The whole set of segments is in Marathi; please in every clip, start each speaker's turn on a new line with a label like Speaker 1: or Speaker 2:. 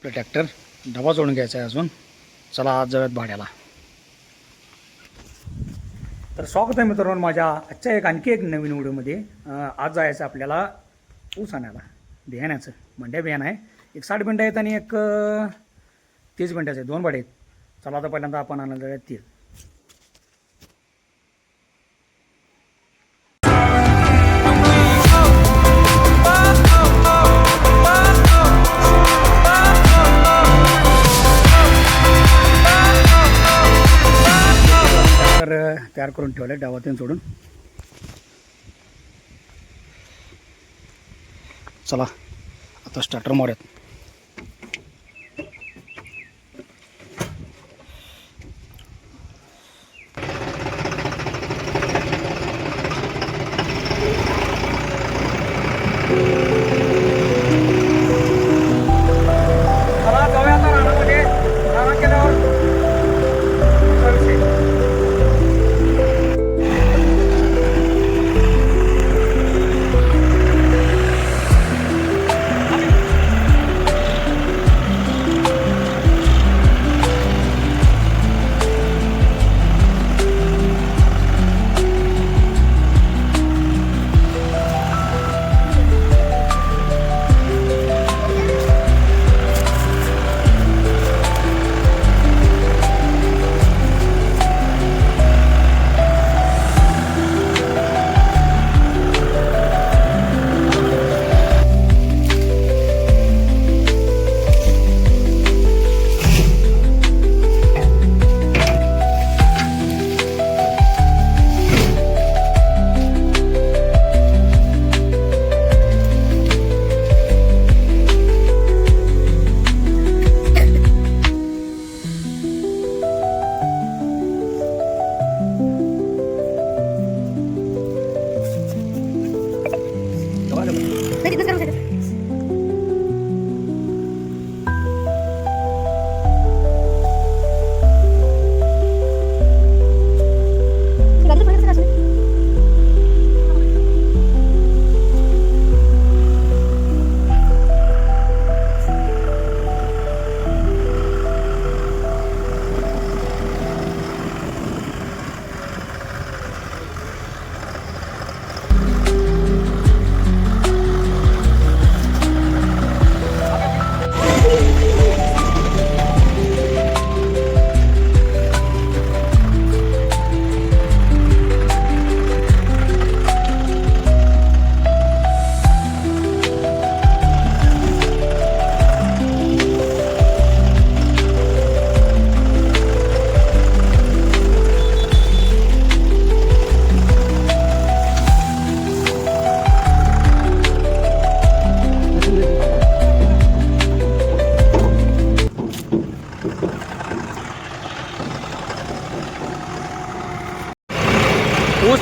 Speaker 1: आपलं ट्रॅक्टर डबा जोडून घ्यायचा आहे अजून. चला आज जाऊयात भाड्याला. तर स्वागत आहे मित्रांनो माझ्या आजच्या एक आणखी एक नवीन व्हिडिओमध्ये. आज जायचं आपल्याला ऊस आणायला बियाण्याचं. मंड्या बियाणं आहे. एक साठ मिनटं आहेत आणि एक तीस तीस मिनटाचे दोन भाडे आहेत. चला आता पहिल्यांदा आपण आणायला जाऊयात तीस तयार करून ठेवलं आहे डावातून सोडून चला आता स्टार्टर मारूयात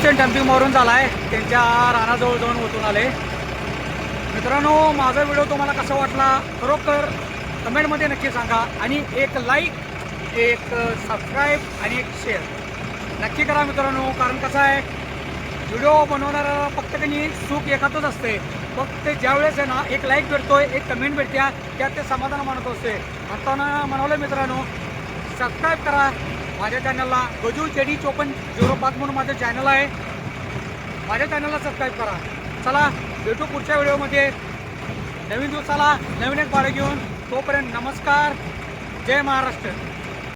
Speaker 1: ऊस डम्पिंग मारून झाला आहे त्यांच्या रानाजवळ जाऊन ओतून आले. मित्रांनो माझा व्हिडिओ तुम्हाला कसा वाटला? खरोखर कमेंटमध्ये नक्की सांगा आणि एक लाईक एक सबस्क्राईब आणि एक शेअर नक्की करा मित्रांनो कारण कसं आहे व्हिडिओ बनवणारा फक्त त्यांनी सुख एखादच असते. फक्त ज्यावेळेस आहे ना एक लाईक भेटतोय एक कमेंट भेटत्या त्यात ते समाधान मानत असते. म्हणताना म्हणाले मित्रांनो सबस्क्राईब करा माझ्या चॅनलला गजू जेडी चोपन झिरो पाच म्हणून माझं चॅनल आहे. माझ्या चॅनलला सबस्क्राईब करा. चला भेटू पुढच्या व्हिडिओमध्ये. नवीन दिवसाला नवीन एक बारे घेऊन. तोपर्यंत नमस्कार. जय महाराष्ट्र.